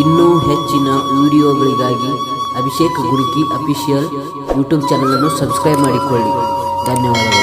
ಇನ್ನೂ ಹೆಚ್ಚಿನ ವಿಡಿಯೋಗಳಿಗಾಗಿ ಅಭಿಷೇಕ್ ಗುರುಕಿ ಅಫಿಷಿಯಲ್ ಯೂಟ್ಯೂಬ್ ಚಾನಲ್ ಅನ್ನು ಸಬ್ಸ್ಕ್ರೈಬ್ ಮಾಡಿಕೊಳ್ಳಿ. ಧನ್ಯವಾದಗಳು.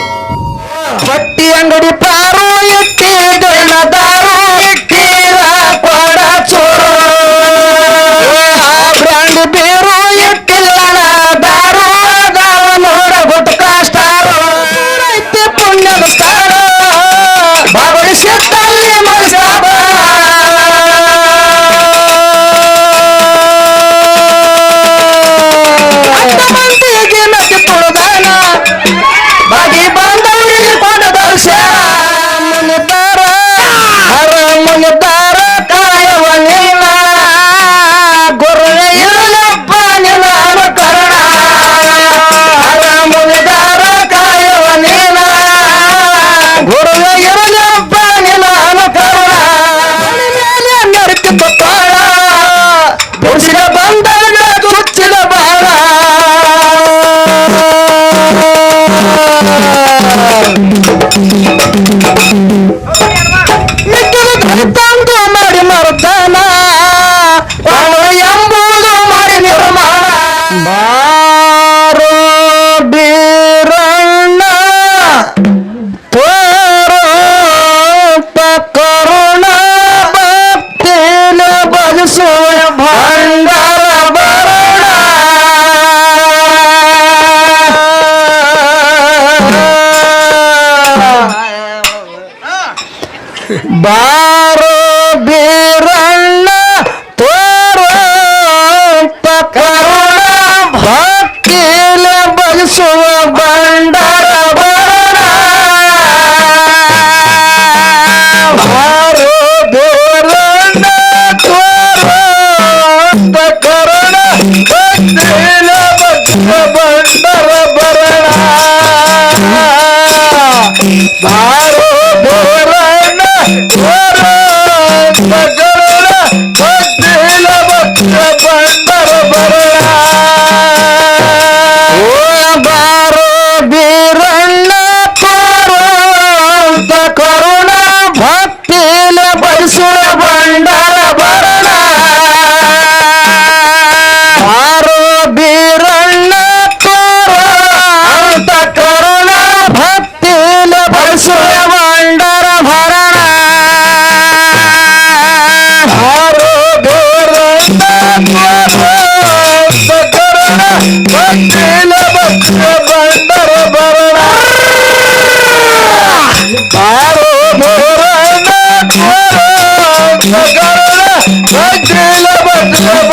ಬಯಸುವ ಬಂಡಾರ ಬಂಡರ ಬರಣ ಮೈಸೂರ ಬಂಡಾರ ಬರಣ. ಆರೋ ಬೀರಣ್ಣ ತೋರ ಅಂತ ಕರುಣ ಭಕ್ತಿಲ ಮೈಸೂರ ಬಂಡಾರ ಭರಣ ಆರೋ ಬೀರಣ್ಣ ಕರುಣ ಭಕ್ತಿಲ ಬಂಡಾರ ಭರಣ ಆರೋ ಬೀರಣ್ಣ ನಗರದ ಬದ್ರಿಲ ಬದ್ರಿಲ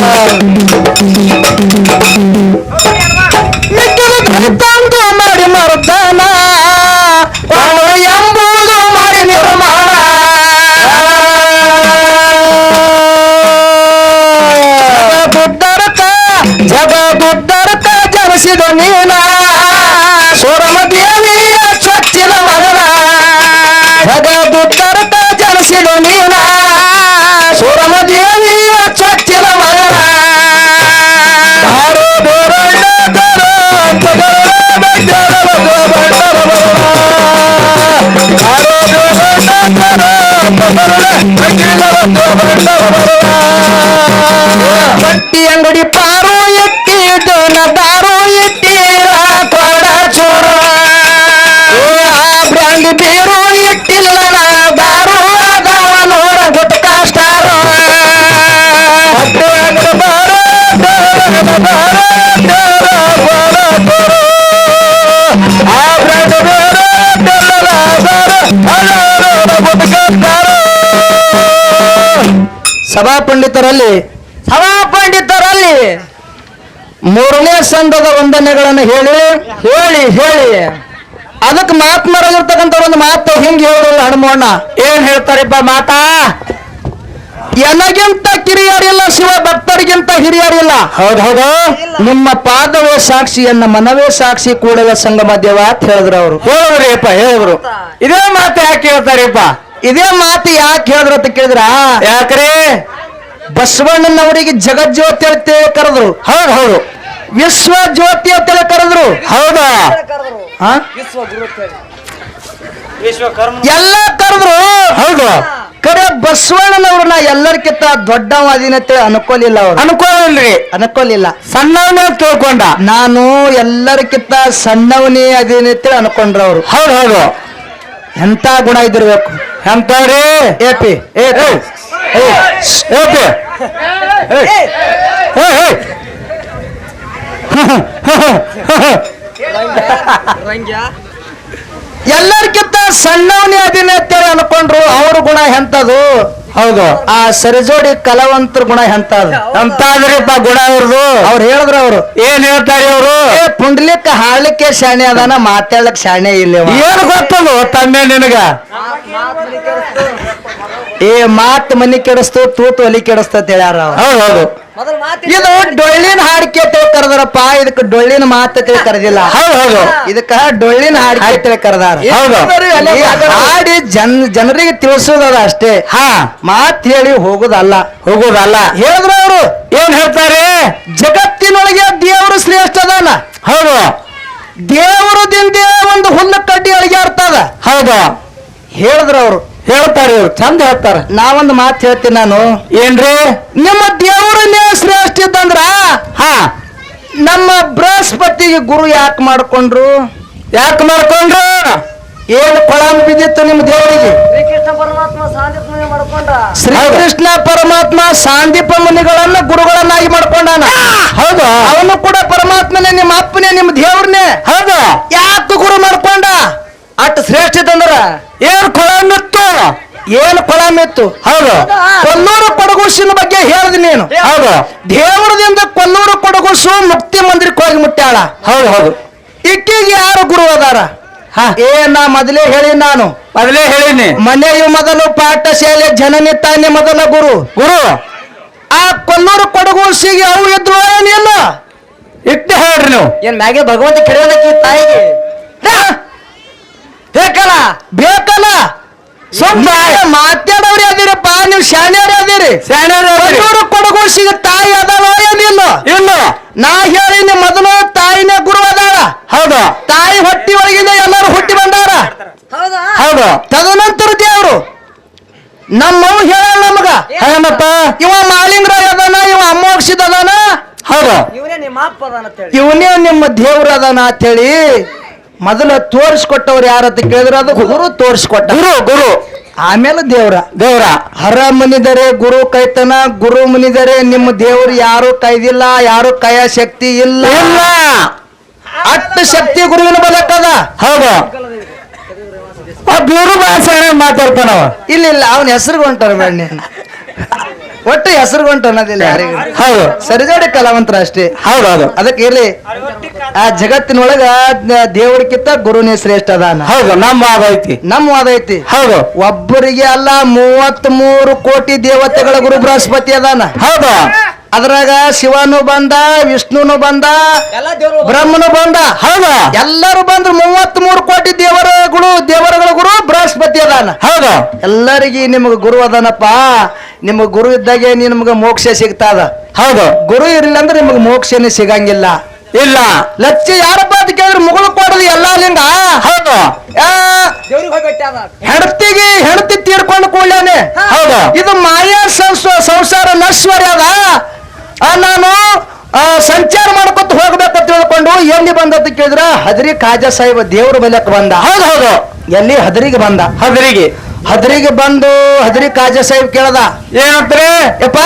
महाराज ಬಟ್ಟಿ ಅಂಗಡಿ ಪಾರು ಎತ್ತಿದನ ದಾರು ಎತ್ತಿರ ಕೊಡ ಚೋರ ಬ್ರ್ಯಾಂಡ್ ಬೀರು ಇಟ್ಟಿಲ್ಲ ದಾರು ಅದಾವ ನೋಡ ಗುಟ್ಕ ಸ್ಟಾರ ಸಭಾ ಪಂಡಿತರಲ್ಲಿ ಸಭಾ ಪಂಡಿತರಲ್ಲಿ ಮೂರನೇ ಸಂಘದ ವಂದನೆಗಳನ್ನು ಹೇಳಿ ಹೇಳಿ ಹೇಳಿ. ಅದಕ್ಕೆ ಮಾತ್ಮರಾಗಿರ್ತಕ್ಕಂಥ ಒಂದು ಮಾತು ಹಿಂಗೆ ಹೇಳಲ್ಲ ಹನುಮಣ್ಣ ಏನ್ ಹೇಳ್ತಾರಿಪ್ಪ ಮಾತಾ? ಎನಗಿಂತ ಕಿರಿಯರಿಲ್ಲ ಶಿವ ಭಕ್ತರಿಗಿಂತ ಹಿರಿಯರಿಲ್ಲ. ಹೌದು ಹೌದು. ನಿಮ್ಮ ಪಾದವೇ ಸಾಕ್ಷಿ ಎನ್ನ ಮನವೇ ಸಾಕ್ಷಿ ಕೂಡಲ ಸಂಗಮ ದೇವ ಅಂತ ಹೇಳಿದ್ರು ಅವರು. ಹೇಳಿದ್ರಿಪ್ಪ ಹೇಳಿದ್ರು. ಇದೇ ಮಾತು ಯಾಕೆ ಹೇಳ್ತಾರಿಪ್ಪ? ಇದೇ ಮಾತು ಯಾಕೆ ಹೇಳಿದ್ರು ಅಂತ ಕೇಳಿದ್ರ? ಯಾಕ್ರೆ? ಬಸವಣ್ಣನವರಿಗೆ ಜಗಜ್ಯೋತಿ ಅಂತೇಳಿ ಕರೆದ್ರು. ಹೌದು ಹೌದು. ವಿಶ್ವ ಜ್ಯೋತಿ ಅಂತೇಳಿ ಕರೆದ್ರು. ಹೌದಾ? ಎಲ್ಲ ಕರೆದ್ರು. ಹೌದು. ಕರೆ ಬಸವಣ್ಣನವ್ರನ್ನ ಎಲ್ಲರಿಗಿಂತ ಅಂತ ಅನ್ಕೋಲಿಲ್ಲ ಅವ್ರು. ಅನ್ಕೋಲಿಲ್ರಿ ಅನ್ಕೋಲಿಲ್ಲ. ಸಣ್ಣವನೇ ತಿಳ್ಕೊಂಡ. ನಾನು ಎಲ್ಲರಿಗಿಂತ ಸಣ್ಣವನೇ ಅದಿನತೆ ಅನ್ಕೊಂಡ್ರ ಅವ್ರು. ಹೌದು ಹೌದು. ಎಂತ ಗುಣ ಇದಿರ್ಬೇಕು ಎಂತವ್ರಿ? AP AP ಏಪಿ. ಎಲ್ಲರಿಗಿಂತ ಸಣ್ಣವನೇ ಅದಿನತ್ತೇಳಿ ಅನ್ಕೊಂಡ್ರು ಅವ್ರ ಗುಣ ಎಂತದು ಹೌದು. ಆ ಸರಿಜೋಡಿ ಕಲಾವಂತರ ಗುಣ ಎಂತ ಎಂತಾದ್ರಿಪ್ಪ ಗುಣ ಅವ್ರದು ಅವ್ರು ಹೇಳಿದ್ರು ಅವರು. ಏನ್ ಹೇಳ್ತಾರೆ ಅವರು ಏ ಪುಂಡ್ಲಿಕ್ ಹಾಡ್ಲಿಕ್ಕೆ ಶಾಣೆ ಅದಾನ ಮಾತಾಡ್ಲಿಕ್ಕೆ ಶಾಣೆ ಇಲ್ಲ ಏನು ಗೊತ್ತದು ತಮ್ಮೆ ನಿನಗ? ಏ ಮಾತ್ ಮನಿ ಕೆಡಿಸ್ತು ತೂತು ಒಲಿ ಕೆಡಿಸ್ತತ್ ಹೇಳ್ಯಾರ ಹೌದು ಹೌದು. ಇದು ಡೊಳ್ಳಿನ ಹಾಡಿಕೆ ತಿಳಿ ಕರೆದಾರಪ್ಪ. ಇದಕ್ಕೆ ಡೊಳ್ಳಿನ ಮಾತು ತಿಳಿ ಕರೆದಿಲ್ಲ ಹೌದು ಹೌದು. ಇದಕ್ಕ ಡೊಳ್ಳಿನ ಹಾಡಿಕೆ ತಿಳಿ ಕರೆದಾರ. ಹೌದು. ಹಾಡಿ ಜನ್ ಜನರಿಗೆ ತಿಳಿಸೋದದ ಅಷ್ಟೇ. ಹಾ. ಮಾತ್ ಹೇಳಿ ಹೋಗುದಲ್ಲ. ಹೋಗುದಲ್ಲ. ಹೇಳಿದ್ರು ಅವರು. ಏನ್ ಹೇಳ್ತಾರೆ? ಜಗತ್ತಿನೊಳಗೆ ದೇವರು ಶ್ರೇಷ್ಠ ಅದಲ್ಲ ಹೌದು. ದೇವರು ದಿಂದೇ ಒಂದು ಹುಲ್ಲು ಕಡ್ಡಿ ಅಳಿಗಾಡ್ತದ ಹೌದು. ಹೇಳಿದ್ರು ಅವರು. ಹೇಳ್ತಾರೆ ಇವ್ರು ಚಂದ ಹೇಳ್ತಾರೆ. ನಾವೊಂದು ಮಾತು ಹೇಳ್ತೀನಿ ನಾನು. ಏನ್ರಿ? ನಿಮ್ಮ ದೇವರನ್ನೇ ಶ್ರೇಷ್ಠ ಇದ್ದಂದ್ರ ಹಾ. ನಮ್ಮ ಬೃಹಸ್ಪತಿಗೆ ಗುರು ಯಾಕೆ ಮಾಡ್ಕೊಂಡ್ರು? ಯಾಕೆ ಮಾಡ್ಕೊಂಡ್ರು? ಏನು ಕೊಳಂ ಬಿದ್ದಿತ್ತು ನಿಮ್ಮ ದೇವರಿಗೆ? ಶ್ರೀಕೃಷ್ಣ ಪರಮಾತ್ಮ ಸಾಂದಿಪ್ನ ಮಾಡ್ಕೊಂಡ. ಶ್ರೀಕೃಷ್ಣ ಪರಮಾತ್ಮ ಸಾಂದೀಪ ಮುನಿಗಳನ್ನ ಗುರುಗಳನ್ನಾಗಿ ಮಾಡ್ಕೊಂಡಾನ. ಹೌದು. ಅವನು ಕೂಡ ಪರಮಾತ್ಮನೇ ನಿಮ್ಮ ಅಪ್ಪನೇ ನಿಮ್ಮ ದೇವ್ರನ್ನೇ. ಹೌದು. ಯಾಕೆ ಗುರು ಮಾಡ್ಕೊಂಡ? ಅಟ್ ಶ್ರೇಷ್ಠ ಇತ್ತಂದ್ರ ಏನ್ ಕೊಳಮಿತ್ತು ಏನ್ ಕೊಳಮಿತ್ತು ಹೌದು. ಕೊಲ್ಲೂರು ಕೊಡಗುಸಿನ ಬಗ್ಗೆ ಹೇಳ್ದಿ ನೀನು. ಹೌದು. ದೇವರದಿಂದ ಕೊಲ್ಲೂರು ಕೊಡಗುಸು ಮುಕ್ತಿ ಮಂದಿರಕ್ಕೆ ಹೋಗಿ ಮುಟ್ಟಾಳ ಹೌದು ಹೌದು. ಇಕ್ಕಿಗೆ ಯಾರು ಗುರು ಅದಾರ? ಏ ನಾ ಮೊದಲೇ ಹೇಳಿ ನಾನು. ಮೊದಲೇ ಹೇಳಿನಿ. ಮನೆಯು ಮೊದಲು ಪಾಠಶಾಲೆ ಜನನಿ ತಾನೆ ಮೊದಲ ಗುರು. ಗುರು. ಆ ಕೊಲ್ಲೂರು ಕೊಡಗುಸಿಗೆ ಅವು ಇದ್ರು ಏನಿಲ್ಲ? ಇಟ್ಟು ಹೇಳ್ರಿ ನೀವು. ಏನ್ ಮ್ಯಾಗೆ ಭಗವಂತ ಕೆರೆಯೋದಕ್ಕೆ ತಾಯಿಗೆ? ಬೇಕಲ್ಲ? ಬೇಕಲ್ಲ. ಸುಮ್ಮನೆ ಮಾತಾಡೋರಿ ಅದಿರಪ್ಪ ನೀವು ಶಾಣ್ಯರೇ ಅದಿರಿ. ಶಾನ್ಯವ್ರ ಕೊಡಗು ಸಿಗ ತಾಯಿ ಅದಾವ ಏನಿಲ್ಲ ಇಲ್ಲ? ನಾ ಹೇಳಿನಿ ಮೊದಲು ತಾಯಿನ ಗುರು ಅದಾಳ. ಹೌದು. ತಾಯಿ ಹೊಟ್ಟಿ ಒಳಗಿಂದ ಎಲ್ಲರೂ ಹುಟ್ಟಿ ಬಂದಾರ. ಹೌದಾ? ಹೌದು. ತದನಂತರ ದೇವರು ನಮ್ಮವ್ ಹೇಳ ನಮಗ. ಏನಪ್ಪ? ಇವ ಮಾಲಿಂಗ್ರ ಅದಾನ ಇವ ಅಮೋಕ್ಷಿತ ಅದಾನ. ಹೌದು. ಇವನೇ ನಿಮ್ಮ ಅಪ್ಪ ಅದಾನ ಅಂತೇಳಿ ಇವನೇ ನಿಮ್ಮ ದೇವ್ರ ಅದಾನ ಅಂತೇಳಿ ಮೊದಲ ತೋರಿಸ್ಕೊಟ್ಟವ್ರು ಯಾರತ್ತ ಕೇಳಿದ್ರೆ ಅದು ಗುರು ತೋರಿಸ್ಕೊಟ್ಟ. ಗುರು ಗುರು. ಆಮೇಲೆ ದೇವ್ರ. ದೇವ್ರ. ಹರ ಮುನಿದರೆ ಗುರು ಕೈತನ ಗುರು ಮುನಿದರೆ ನಿಮ್ಮ ದೇವ್ರು ಯಾರು ಕೈದಿಲ್ಲ ಯಾರು ಕೈಯ ಶಕ್ತಿ ಇಲ್ಲ. ಇಲ್ಲ. ಅಟ್ಟು ಶಕ್ತಿ ಗುರುವಿನ ಬಲಕ್ಕದ ಹೌದು. ಗುರು ಭಾಷೆ ಮಾತಾಡ್ತಾನವ. ಇಲ್ಲ ಇಲ್ಲ ಅವನ ಹೆಸರು ಹೊಂಟಾರ ಬೇಡ ಒಟ್ಟು ಹೆಸರು ಗಂಟು ಅನ್ನೋದಿಲ್ಲ ಯಾರಿಗೂ ಹೌದು. ಸರಿಜೋಡಿ ಕಲಾವಂತರ ಅಷ್ಟೇ. ಹೌದೌದು ಅದಕ್ಕೆ ಇರ್ಲಿ ಆ ಜಗತ್ತಿನೊಳಗ ದೇವರಿಗಿಂತ ಗುರುನೇ ಶ್ರೇಷ್ಠ ಅದಾನ. ಹೌದು ನಮ್ಮ ವಾದ ಐತಿ. ನಮ್ಮ ವಾದ ಐತಿ. ಹೌದು. ಒಬ್ಬರಿಗೆ ಅಲ್ಲ ಮೂವತ್ತ್ ಮೂರು ಕೋಟಿ ದೇವತೆಗಳ ಗುರು ಬೃಹಸ್ಪತಿ ಅದಾನ. ಹೌದು. ಅದ್ರಾಗ ಶಿವನು ಬಂದ ವಿಷ್ಣುನು ಬಂದ ಎಲ್ಲ ದೇವ್ರು ಬ್ರಹ್ಮನು ಬಂದ. ಹೌದ? ಎಲ್ಲರೂ ಬಂದ್ರು ಮೂವತ್ತ್ ಮೂರು ಕೋಟಿ ದೇವರುಗಳು ದೇವರುಗಳ ಗುರು ಬೃಹಸ್ಪತಿ ಅದಾನ. ಹೌದು? ಎಲ್ಲರಿಗೆ ನಿಮಗೆ ಗುರು ಅದಾನಪ್ಪ. ನಿಮ್ಗೆ ಗುರು ಇದ್ದಾಗೆ ನಿಮ್ಗೆ ಮೋಕ್ಷ ಸಿಗ್ತದ. ಹೌದು. ಗುರು ಇರಲಿಲ್ಲ ಅಂದ್ರೆ ನಿಮಗೆ ಮೋಕ್ಷನೇ ಸಿಗಂಗಿಲ್ಲ. ಇಲ್ಲ. ಲಚ್ಚ ಯಾರಪ್ಪ ಅಂತ ಕೇಳಿದ್ರೆ ಮುಗುಳು ಕೊಡದು ಎಲ್ಲ ಲಿಂಗ ಹೌದು ಹೆಣತಿಗೆ ಹೆಣತಿ ತೀರ್ಕೊಂಡು ಕೂಡ್ಲೇನೆ ಹೌದು. ಇದು ಮಾಯಾ ಸಂಸ- ಸಂಸಾರ ನಶ್ವರ್ಯ ಅದ. ನಾನು ಸಂಚಾರ ಮಾಡ್ಕೊತ ಹೋಗ್ಬೇಕಂತ ತಿಳ್ಕೊಂಡು ಎಲ್ಲಿ ಬಂದ ಅಂತ ಕೇಳಿದ್ರ ಹದರಿ ಕಾಜಾ ಸಾಹೇಬ ದೇವ್ರ ಬಲ್ಯಕ್ ಬಂದ. ಹೌದು ಹೌದು. ಎಲ್ಲಿ? ಹದರಿಗೆ ಬಂದ. ಹದರಿಗೆ. ಹದರಿಗೆ ಬಂದು ಹದರಿ ಕಾಜಾ ಸಾಹೇಬ್ ಕೇಳ್ದ. ಏನಂತ್ರಿ ಯಪ್ಪ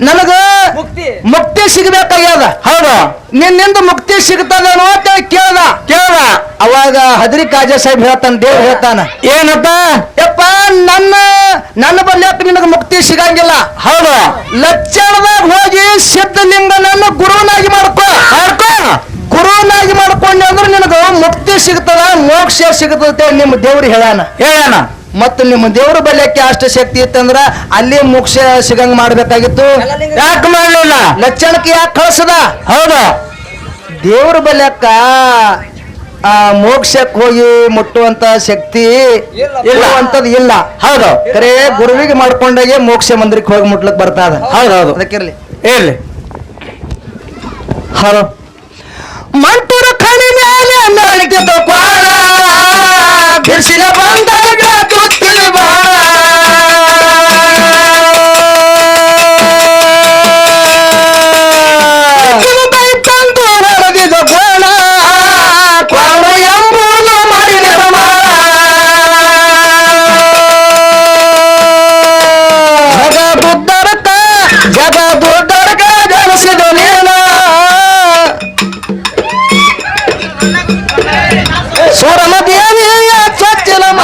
ನನಗ ಮುಕ್ತಿ. ಮುಕ್ತಿ ಸಿಗ್ಬೇಕಾಗ್ಯದ. ಹೌದು. ನಿನ್ನಿಂದ ಮುಕ್ತಿ ಸಿಗ್ತದ ಅಂತ ಕೇಳ್ದ. ಕೇಳ್ದ. ಅವಾಗ ಹದರಿ ಕಾಜ ಸಾಹೇಬ್ ಹೇಳ್ತಾನ ದೇವ್ ಹೇಳ್ತಾನ. ಏನಪ್ಪ? ಯಪ್ಪ ನನ್ನ ನನ್ನ ಬರ್ಲಿಕ್ಕೆ ನಿನಗ ಮುಕ್ತಿ ಸಿಗಂಗಿಲ್ಲ. ಹೌದು. ಲಕ್ಷಣದಾಗ ಹೋಗಿ ಸಿದ್ಧಲಿಂಗನನ್ನು ಗುರುವನಾಗಿ ಮಾಡ್ಕೋ. ಮಾಡ್ಕೋ. ಗುರುವನಾಗಿ ಮಾಡ್ಕೊಂಡೆ ಅಂದ್ರೆ ನಿನಗೆ ಮುಕ್ತಿ ಸಿಗ್ತದ ಮೋಕ್ಷ ಸಿಗ್ತದ ನಿಮ್ಮ ದೇವ್ರು ಹೇಳಾನ. ಹೇಳ್ಯಾನ ಮತ್ತು ನಿಮ್ಮ ದೇವ್ರ ಬಲ್ಯಕ್ಕೆ ಅಷ್ಟು ಶಕ್ತಿ ಇತ್ತಂದ್ರ ಅಲ್ಲಿ ಮೋಕ್ಷ ಸಿಗಂಗ್ ಮಾಡ್ಬೇಕಾಗಿತ್ತು. ಯಾಕೆ ಮಾಡಲಿಲ್ಲ? ಲಕ್ಷಣಕ್ಕೆ ಯಾಕೆ ಕಳ್ಸದ? ಹೌದು. ದೇವ್ರ ಬಲ್ಯಕ್ಕ ಆ ಮೋಕ್ಷಕ್ಕೆ ಹೋಗಿ ಮುಟ್ಟುವಂತ ಶಕ್ತಿ ಇರುವಂತದ್ ಇಲ್ಲ. ಹೌದು. ಕರೆ ಗುರುವಿಗೆ ಮಾಡ್ಕೊಂಡಾಗೆ ಮೋಕ್ಷ ಮಂದಿರಕ್ಕೆ ಹೋಗಿ ಮುಟ್ಲಕ್ ಬರ್ತದ. ಹೌದು ಹೌದು. ಅದಕ್ಕಿರ್ಲಿ ಇರ್ಲಿ. ಹೌದು. ಮಂಟೂರ ಕಣಿ ಮೇಲೆ ನಳಿಗೆ ಕ್ವಾಳ ಬಿಸಿಲ ಬಂದಾಗ সোরম দিয়ে চলছিলাম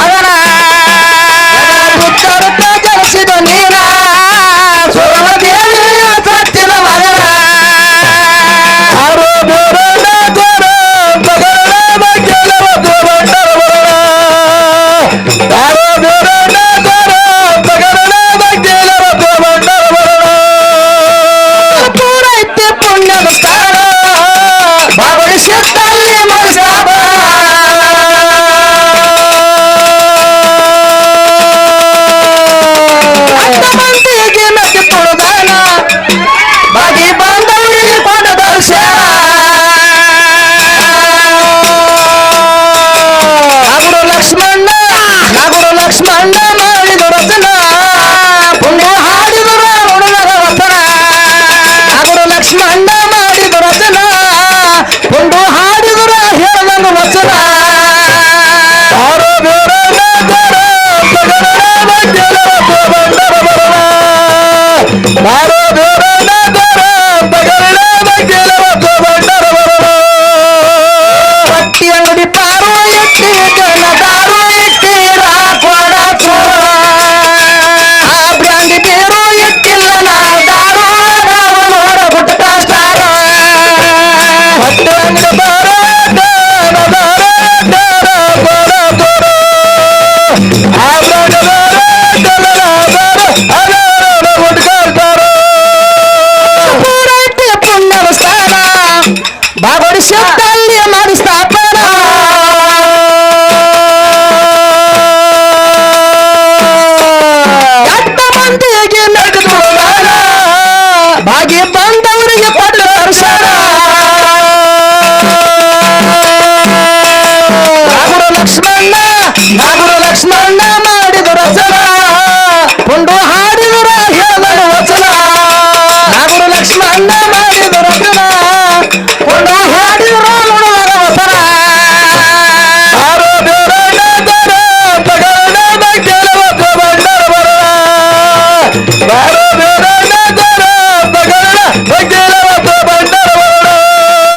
ಪಟ್ಟಿ ಅಂಗಡಿ ಪಾರು ಎಟ್ಟಿ ದಾರು ಎಟ್ಟಿ ಆ ಬ್ರ್ಯಾಂಡಿ ಬೇರು ಎಟ್ಟಿಲ್ಲ ದಾರು ನಾವು ಬಾರ